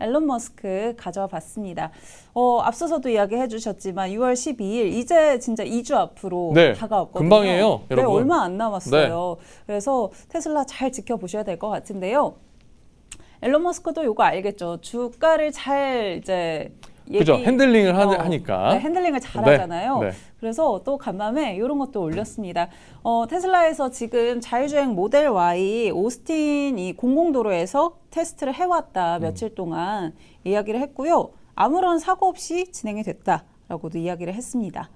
앨런 머스크 가져와 봤습니다. 어, 앞서서도 이야기해 주셨지만 6월 12일 이제 진짜 2주 앞으로 네, 다가왔거든요. 금방이에요, 네, 여러분. 네. 얼마 안 남았어요. 그래서 테슬라 잘 지켜보셔야 될 것 같은데요. 앨런 머스크도 이거 알겠죠. 주가를 잘 이제 그죠. 핸들링을 하, 어, 하니까. 네, 핸들링을 잘하잖아요. 네, 네. 그래서 또 간밤에 이런 것도 올렸습니다. 어, 테슬라에서 지금 자율주행 모델 Y 오스틴 이 공공도로에서 테스트를 해왔다 음. 며칠 동안 이야기를 했고요. 아무런 사고 없이 진행이 됐다라고도 이야기를 했습니다.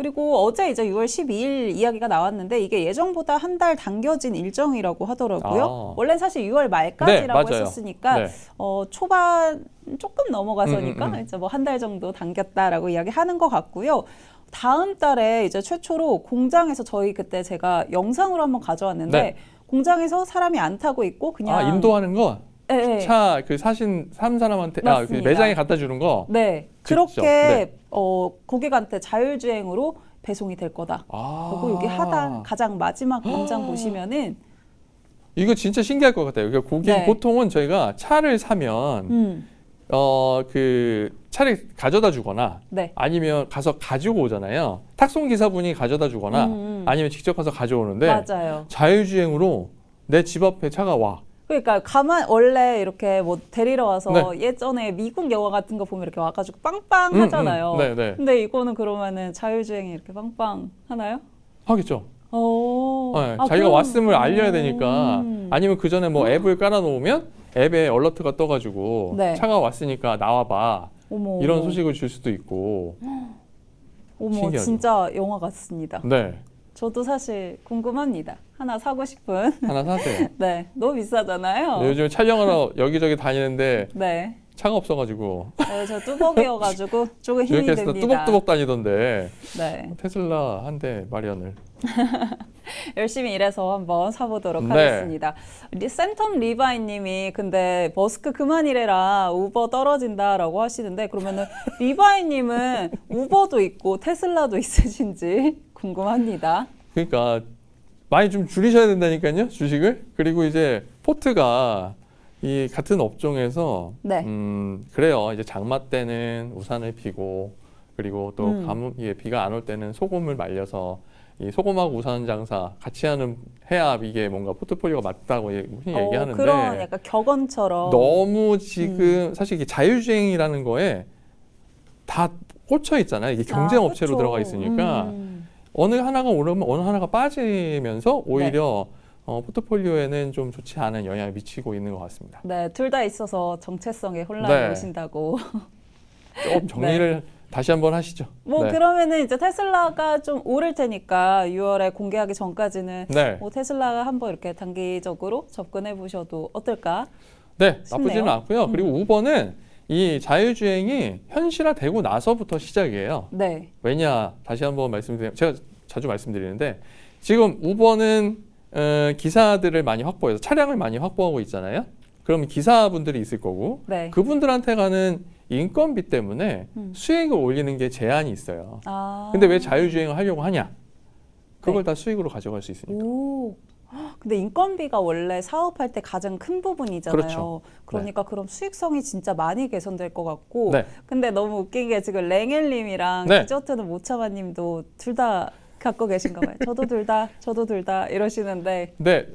그리고 어제 이제 6월 12일 이야기가 나왔는데 이게 예정보다 한 달 당겨진 일정이라고 하더라고요. 아. 원래 사실 6월 말까지라고 네. 했었으니까 네. 어, 초반 조금 넘어가서니까 음, 음, 음. 이제 뭐 한 달 정도 당겼다라고 이야기하는 것 같고요. 다음 달에 이제 최초로 공장에서 저희 그때 제가 영상으로 한번 가져왔는데 네. 공장에서 사람이 안 타고 있고 그냥 아, 인도하는 거? 예, 예. 차그 사신 사는 사람한테 아, 그 맞습니다. 매장에 갖다 주는 거. 네 직접, 그렇게 네. 어, 고객한테 자율주행으로 배송이 될 거다. 아. 그리고 여기 하단 가장 마지막 공장 보시면은 이거 진짜 신기할 것 같아요. 그러니까 고객 네. 보통은 저희가 차를 사면 음, 어 그 차를 가져다 주거나 네. 아니면 가서 가지고 오잖아요. 탁송 기사분이 가져다 주거나 음, 음. 아니면 직접 가서 가져오는데 맞아요. 자율주행으로 내 집 앞에 차가 와. 그러니까 가만 원래 이렇게 뭐 데리러 와서 네. 예전에 미국 영화 같은 거 보면 이렇게 와가지고 빵빵 음, 하잖아요. 음. 네, 네. 근데 이거는 그러면은 자율주행이 이렇게 빵빵 하나요? 하겠죠. 오. 네, 아, 자기가 그럼- 왔음을 알려야 되니까 음. 아니면 그 전에 뭐 앱을 깔아놓으면 앱에 얼러트가 떠가지고 네. 차가 왔으니까 나와봐 어머, 이런 어머. 소식을 줄 수도 있고 어머, 신기하죠. 진짜 영화 같습니다. 네 저도 사실 궁금합니다. 하나 사고 싶은. 하나 사세요. 네, 너무 비싸잖아요. 요즘 촬영하러 여기저기 다니는데 네, 차가 없어가지고 네, 저 뚜벅이어가지고 조금 힘이 이렇게 해서 됩니다. 뚜벅뚜벅 다니던데 네, 테슬라 한 대 마련을 열심히 일해서 한번 사보도록 네. 하겠습니다. 리- 센텀 리바이님이 근데 머스크 그만 일해라 우버 떨어진다라고 하시는데 그러면은 리바이님은 우버도 있고 테슬라도 있으신지 궁금합니다. 그러니까 많이 좀 줄이셔야 된다니까요 주식을 그리고 이제 포트가 이 같은 업종에서 네. 음 그래요 이제 장마 때는 우산을 피고 그리고 또 음. 가뭄 예, 비가 안 올 때는 소금을 말려서 이 소금하고 우산 장사 같이 하는 해야 이게 뭔가 포트폴리오가 맞다고 예- 무슨 어, 얘기하는데 그런 약간 격언처럼 너무 지금 사실 이게 자율주행이라는 거에 다 꽂혀 있잖아요 이게 경쟁 아, 업체로. 들어가 있으니까 음. 어느 하나가 오르면 어느 하나가 빠지면서 오히려 네. 어, 포트폴리오에는 좀 좋지 않은 영향을 미치고 있는 것 같습니다. 네, 둘 다 있어서 정체성에 혼란이 네. 오신다고. 좀 정리를 다시 한번 하시죠. 네. 뭐 네. 그러면은 이제 테슬라가 좀 오를 테니까 6월에 공개하기 전까지는 네. 뭐 테슬라가 한번 이렇게 단기적으로 접근해 보셔도 어떨까? 네, 싶네요. 나쁘지는 않고요. 그리고 우버는 이 자율주행이 현실화되고 나서부터 시작이에요. 네. 왜냐 다시 한번 말씀드리면 제가 자주 말씀드리는데 지금 우버는 어, 기사들을 많이 확보해서 차량을 많이 확보하고 있잖아요. 그럼 기사분들이 있을 거고 네. 그분들한테 가는 인건비 때문에 음. 수익을 올리는 게 제한이 있어요. 아. 근데 왜 자율주행을 하려고 하냐? 그걸 네. 다 수익으로 가져갈 수 있으니까. 오. 헉, 근데 인건비가 원래 사업할 때 가장 큰 부분이잖아요. 그렇죠. 그러니까 그럼 수익성이 진짜 많이 개선될 것 같고. 네. 근데 너무 웃긴 게 지금 랭엘님이랑 네. 디저트는 모차마님도 둘 다 갖고 계신가 봐요. 저도 둘 다, 저도 둘 다 이러시는데 근데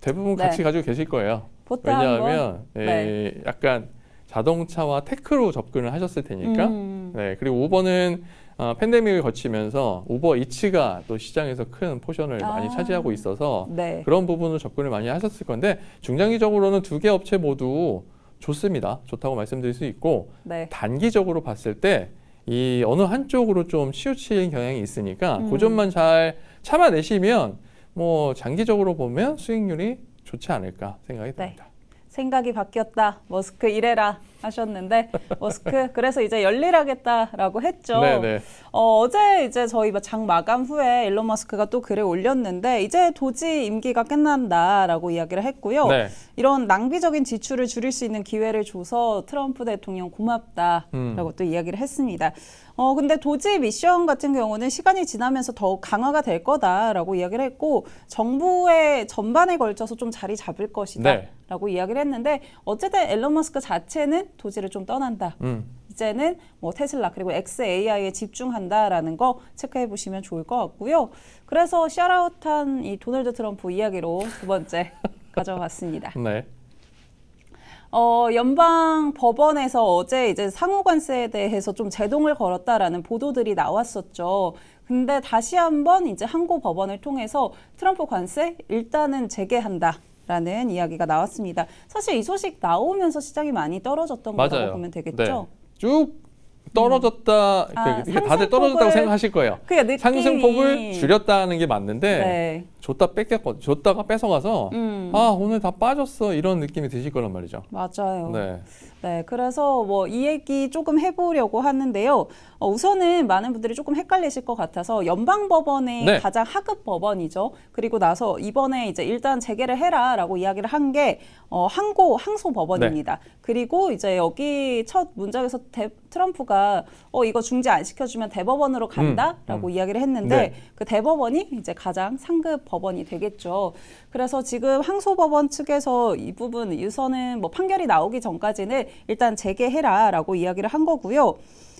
대부분 네. 같이 가지고 계실 거예요. 보통 한번 왜냐하면 네. 에, 약간 자동차와 테크로 접근을 하셨을 테니까. 음. 네. 그리고 우버는 어, 팬데믹을 거치면서 우버 이츠가 또 시장에서 큰 포션을 아. 많이 차지하고 있어서 네. 그런 부분으로 접근을 많이 하셨을 건데 중장기적으로는 두 개 업체 모두 좋습니다. 좋다고 말씀드릴 수 있고 네. 단기적으로 봤을 때 이 어느 한쪽으로 좀 치우치는 경향이 있으니까 음. 그 점만 잘 참아내시면 뭐 장기적으로 보면 수익률이 좋지 않을까 생각이 네. 듭니다. 생각이 바뀌었다. 머스크 이래라 하셨는데 머스크 그래서 이제 열일하겠다라고 했죠. 네네. 어, 어제 이제 저희 장 마감 후에 일론 머스크가 또 글을 올렸는데 이제 도지 임기가 끝난다라고 이야기를 했고요. 네. 이런 낭비적인 지출을 줄일 수 있는 기회를 줘서 트럼프 대통령 고맙다라고 음. 또 이야기를 했습니다. 어 근데 도지 미션 같은 경우는 시간이 지나면서 더욱 강화가 될 거다라고 이야기를 했고 정부의 전반에 걸쳐서 좀 자리 잡을 것이다. 네. 라고 이야기를 했는데 어쨌든 앨런 머스크 자체는 도지를 좀 떠난다. 음. 이제는 뭐 테슬라 그리고 XAI에 집중한다라는 거 체크해 보시면 좋을 것 같고요. 그래서 샤라웃한 이 도널드 트럼프 이야기로 두 번째 가져봤습니다. 네. 어, 연방 법원에서 어제 이제 상호관세에 대해서 좀 제동을 걸었다라는 보도들이 나왔었죠. 근데 다시 한번 이제 항고 법원을 통해서 트럼프 관세 일단은 재개한다 라는 이야기가 나왔습니다. 사실 이 소식 나오면서 시장이 많이 떨어졌던 거라고 맞아요. 보면 되겠죠. 네. 쭉 떨어졌다. 아, 이게 다들 떨어졌다고 생각하실 거예요. 느낌이 상승폭을 줄였다는 게 맞는데 네. 줬다 뺏겼거 줬다가 뺏어가서 음. 아 오늘 다 빠졌어 이런 느낌이 드실 거란 말이죠. 맞아요. 네. 네, 그래서 뭐 이 얘기 조금 해보려고 하는데요. 어, 우선은 많은 분들이 조금 헷갈리실 것 같아서 연방법원의 네. 가장 하급 법원이죠. 그리고 나서 이번에 이제 일단 재개를 해라라고 이야기를 한 게 어, 항고 항소 법원입니다. 네. 그리고 이제 여기 첫 문장에서 대- 트럼프가 어 이거 중지 안 시켜주면 대법원으로 간다라고 음. 이야기를 했는데 네. 그 대법원이 이제 가장 상급 법원이 되겠죠. 그래서 지금 항소 법원 측에서 이 부분 우선은 뭐 판결이 나오기 전까지는 일단 재개해라라고 이야기를 한 거고요.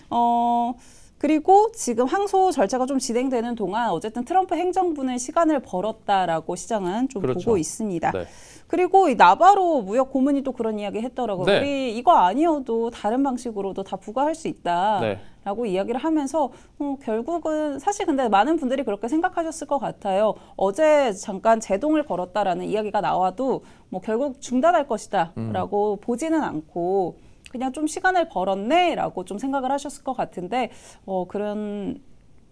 어 그리고 지금 항소 절차가 좀 진행되는 동안 어쨌든 트럼프 행정부는 시간을 벌었다라고 시장은 좀 그렇죠. 보고 있습니다. 네. 그리고 이 나바로 무역 고문이 또 그런 이야기 했더라고요. 네. 우리 이거 아니어도 다른 방식으로도 다 부과할 수 있다. 네. 라고 이야기를 하면서 어, 결국은 사실 근데 많은 분들이 그렇게 생각하셨을 것 같아요. 어제 잠깐 제동을 걸었다라는 이야기가 나와도 뭐 결국 중단할 것이다라고 보지는 않고 그냥 좀 시간을 벌었네라고 좀 생각을 하셨을 것 같은데 어, 그런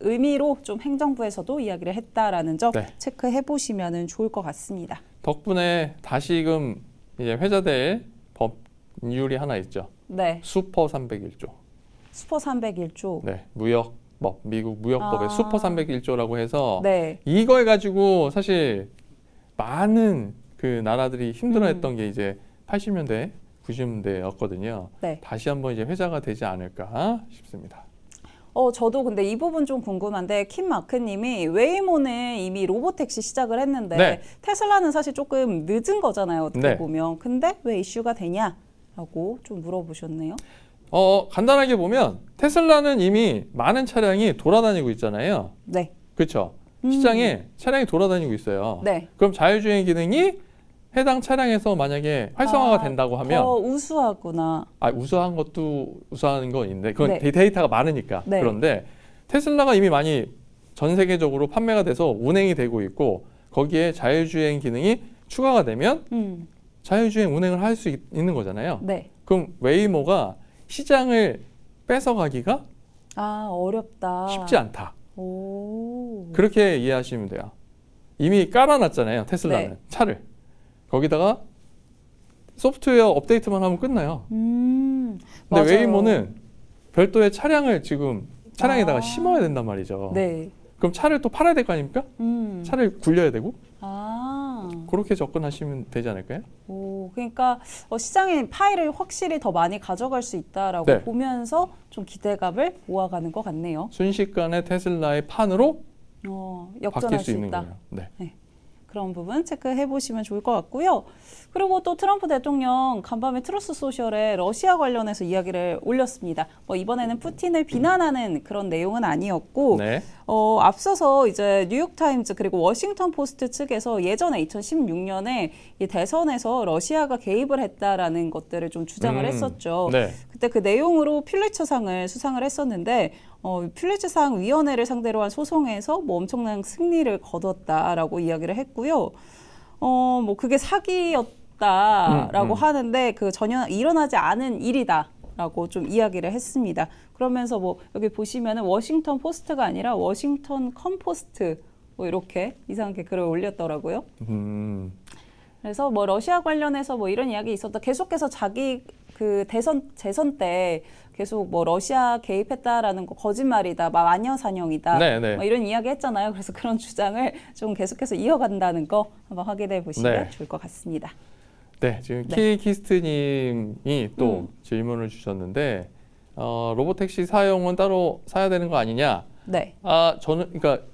의미로 좀 행정부에서도 이야기를 했다라는 점 네. 체크해 보시면 좋을 것 같습니다. 덕분에 다시금 이제 회자될 법률이 하나 있죠. 네, 슈퍼 301조. 슈퍼 301조. 네. 무역 법 미국 무역법의 아. 슈퍼 301조라고 해서 네, 이걸 가지고 사실 많은 그 나라들이 음. 힘들어했던 게 이제 80년대, 90년대였거든요. 네. 다시 한번 이제 회자가 되지 않을까 싶습니다. 어, 저도 근데 이 부분 좀 궁금한데, 킴 마크님이 웨이모는 이미 로보택시 시작을 했는데, 네. 테슬라는 사실 조금 늦은 거잖아요, 어떻게 네. 보면. 근데 왜 이슈가 되냐라고 좀 물어보셨네요. 어, 간단하게 보면 테슬라는 이미 많은 차량이 돌아다니고 있잖아요. 네. 그렇죠? 음. 시장에 차량이 돌아다니고 있어요. 네. 그럼 자율주행 기능이 해당 차량에서 만약에 활성화가 아, 된다고 하면 더 우수하구나. 아, 우수한 것도 우수한 건 있는데 그건 네. 데- 데이터가 많으니까 네. 그런데 테슬라가 이미 많이 전 세계적으로 판매가 돼서 운행이 되고 있고 거기에 자율주행 기능이 추가가 되면 음, 자율주행 운행을 할 수 있는 거잖아요. 네. 그럼 웨이모가 시장을 뺏어가기가 아, 어렵다. 쉽지 않다. 오. 그렇게 이해하시면 돼요. 이미 깔아놨잖아요. 테슬라는 네. 차를 거기다가 소프트웨어 업데이트만 하면 끝나요. 음. 근데 맞아요. 웨이모는 별도의 차량을 지금 차량에다가 아. 심어야 된단 말이죠. 네. 그럼 차를 또 팔아야 될 거 아닙니까? 음. 차를 굴려야 되고 아. 그렇게 접근하시면 되지 않을까요? 오, 그러니까 어, 시장의 파일을 확실히 더 많이 가져갈 수 있다라고 네. 보면서 좀 기대감을 모아가는 것 같네요. 순식간에 테슬라의 판으로 어, 바뀔 역전할 수 수, 있는 있다. 거예요. 네. 그런 부분 체크해 보시면 좋을 것 같고요. 그리고 또 트럼프 대통령 간밤에 트루스 소셜에 러시아 관련해서 이야기를 올렸습니다. 뭐 이번에는 푸틴을 비난하는 그런 내용은 아니었고 네. 어, 앞서서 이제 뉴욕 타임즈 그리고 워싱턴 포스트 측에서 예전에 2016년에 이 대선에서 러시아가 개입을 했다라는 것들을 좀 주장을 음, 했었죠. 네. 그때 그 내용으로 퓰리처상을 수상을 했었는데 어, 퓰리처상 위원회를 상대로 한 소송에서 뭐 엄청난 승리를 거뒀다라고 이야기를 했고요. 어, 뭐 그게 사기였다라고 음, 음. 하는데 그 전혀 일어나지 않은 일이다. 라고 좀 이야기를 했습니다. 그러면서 뭐 여기 보시면은 워싱턴 포스트가 아니라 워싱턴 컴포스트 뭐 이렇게 이상하게 글을 올렸더라고요. 음, 그래서 뭐 러시아 관련해서 뭐 이런 이야기 있었다. 계속해서 자기 그 대선 재선 때 계속 뭐 러시아 개입했다라는 거 거짓말이다, 막 마녀 사냥이다, 네, 네. 뭐 이런 이야기 했잖아요. 그래서 그런 주장을 좀 계속해서 이어간다는 거 한번 확인해 보시면 네. 좋을 것 같습니다. 네, 지금 네. 키키스트님이 또 음. 질문을 주셨는데 어, 로보택시 사용은 따로 사야 되는 거 아니냐? 네, 아, 저는 그러니까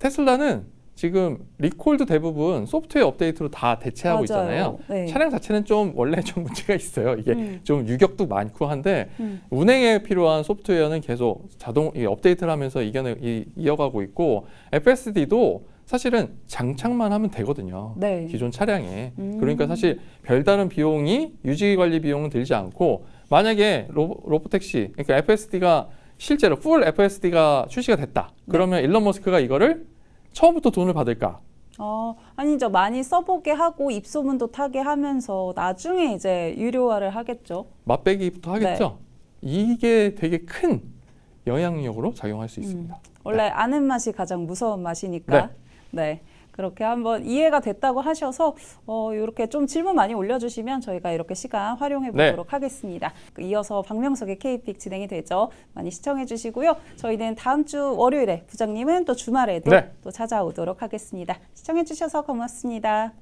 테슬라는 지금 리콜도 대부분 소프트웨어 업데이트로 다 대체하고 맞아요. 있잖아요. 네. 차량 자체는 좀 원래 좀 문제가 있어요. 이게 음. 좀 유격도 많고 한데 음. 운행에 필요한 소프트웨어는 계속 자동 이 업데이트를 하면서 이겨내 이, 이어가고 있고 FSD도 사실은 장착만 하면 되거든요. 네. 기존 차량에. 음. 그러니까 사실 별다른 비용이 유지 관리 비용은 들지 않고 만약에 로, 로보택시 그러니까 FSD가 실제로 풀 FSD가 출시가 됐다. 네. 그러면 일론 머스크가 이거를 처음부터 돈을 받을까? 어, 아니죠. 많이 써보게 하고 입소문도 타게 하면서 나중에 이제 유료화를 하겠죠. 맛배기부터 하겠죠. 네. 이게 되게 큰 영향력으로 작용할 수 있습니다. 원래 아는 맛이 가장 무서운 맛이니까. 네. 그렇게 한번 이해가 됐다고 하셔서 어, 이렇게 좀 질문 많이 올려주시면 저희가 이렇게 시간 활용해 네. 보도록 하겠습니다. 이어서 박명석의 K픽 진행이 되죠. 많이 시청해 주시고요. 저희는 다음 주 월요일에 부장님은 또 주말에도 네. 또 찾아오도록 하겠습니다. 시청해 주셔서 고맙습니다.